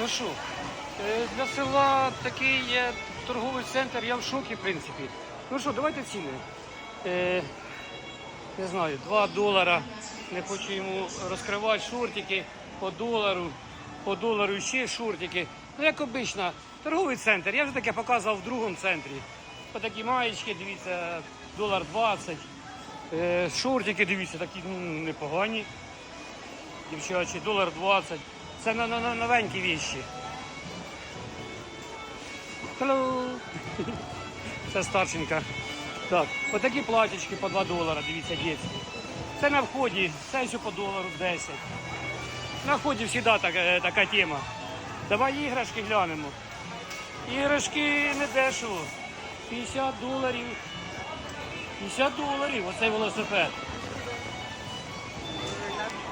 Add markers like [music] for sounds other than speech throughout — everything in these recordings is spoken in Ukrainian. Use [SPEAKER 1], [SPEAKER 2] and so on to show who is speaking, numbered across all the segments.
[SPEAKER 1] Ну що, е, для села такий є торговий центр, я в шокі, в принципі. Ну що, давайте ціни. Е, не знаю, 2 долара. Не хочу йому розкривати шортики по долару, по долару ще шортики. Ну, як обично, торговий центр. Я вже таке показував в другому центрі. Отакі маєчки, дивіться, долар 20. Е, шортики, дивіться, такі ну, непогані. Дівчачі, долар 20. Це на, на, на новенькі віші. Hello. [laughs] Це старшенька. Так, отакі платічки по 2 долара, дивіться, дітські. Це на вході, це ще по долару 10. На вході завжди така, така тема. Давай іграшки глянемо. Іграшки не дешево. 50 доларів. 50 доларів, оцей велосипед.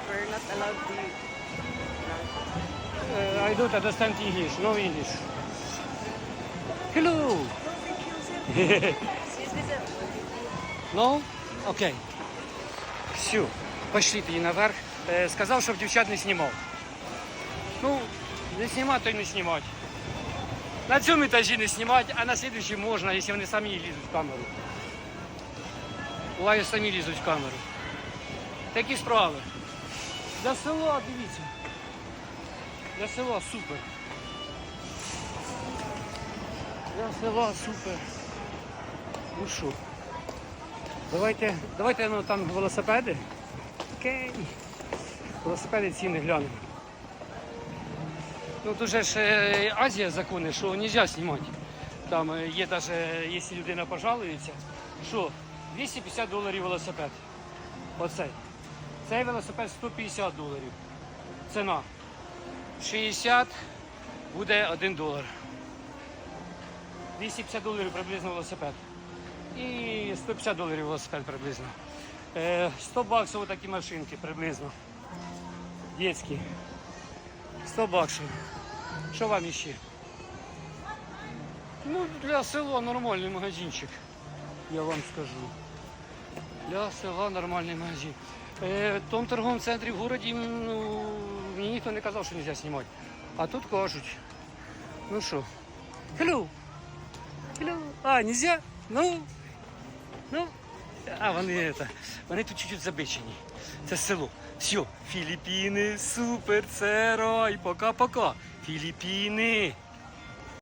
[SPEAKER 2] We're not, we're not
[SPEAKER 1] Uh, I don't understand English, no Hello.
[SPEAKER 2] Sir. [laughs]
[SPEAKER 1] Окей. Все, пошли тоді наверх. Е, сказав, щоб дівчат не знімав. Ну, не знімати, то й не знімати. На цьому етажі не знімати, а на слідуючий можна, якщо вони самі лізуть в камеру. Буває, самі лізуть в камеру. Такі справи. Для села, дивіться. Для села супер. Для села супер. Ну що? Давайте, давайте ну, там велосипеди. Окей. Велосипеди ціни глянемо. Ну тут же ж е, Азія закони, що не можна знімати. Там е, є навіть, якщо людина пожалується, що 250 доларів велосипед. Оцей. Цей велосипед 150 доларів. Ціна. 60 буде 1 долар. 250 доларів приблизно велосипед. І 150 доларів велосипед приблизно. Е, 100 баксів такі машинки приблизно. Детські. 100 баксів. Що вам іще? Ну, для села нормальний магазинчик, я вам скажу. Для села нормальний магазин. Е, в тому торговому центрі в городі ну, мені ніхто не казав, що не можна знімати. А тут кажуть. Ну що? Hello! Hello! А, нельзя? Ну, ну, а вони, это, вони тут чуть-чуть забичені. Це село. Все, Філіппіни, супер, це рай, пока-пока. Філіппіни.